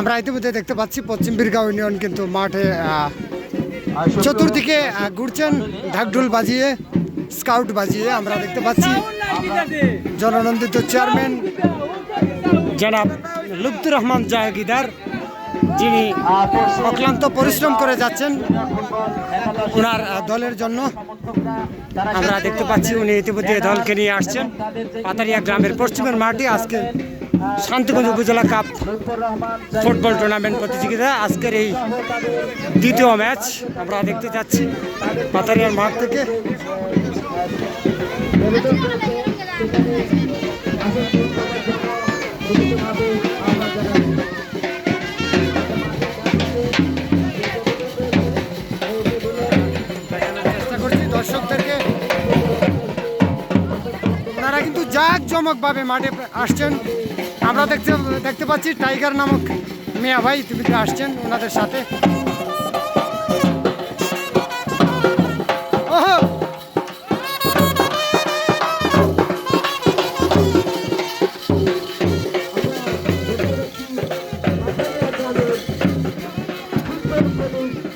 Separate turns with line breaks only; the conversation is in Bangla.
আমরা ইতিমধ্যে দেখতে পাচ্ছি পশ্চিম বীরগাঁও ইউনিয়ন কিন্তু মাঠে চতুর্দিকে ঘুরছেন, ঢাকঢোল বাজিয়ে, স্কাউট বাজিয়ে আমরা দেখতে পাচ্ছি জননন্দিত চেয়ারম্যান জনাব লুপ্তুর রহমান জাহাগিদার যিনি অক্লান্ত পরিশ্রম করে যাচ্ছেন ওনার দলের জন্য। আমরা দেখতে পাচ্ছি উনি ইতিমধ্যে দলকে নিয়ে আসছেন। পাতারিয়া গ্রামের পশ্চিমের মাটি আজকে শান্তিগঞ্জ উপজেলা কাপ ফুটবল টুর্নামেন্ট প্রতিযোগিতা। আজকের এই দ্বিতীয় ম্যাচ আমরা দেখতে যাচ্ছি পাতারিয়ার মাঠ থেকে। দেখানোর কিন্তু জাকজমকভাবে মাঠে আসছেন আমরা দেখতে দেখতে পাচ্ছি টাইগার নামক মেয়া ভাই ইতিমধ্যে আসছেন ওনাদের সাথে Thank you.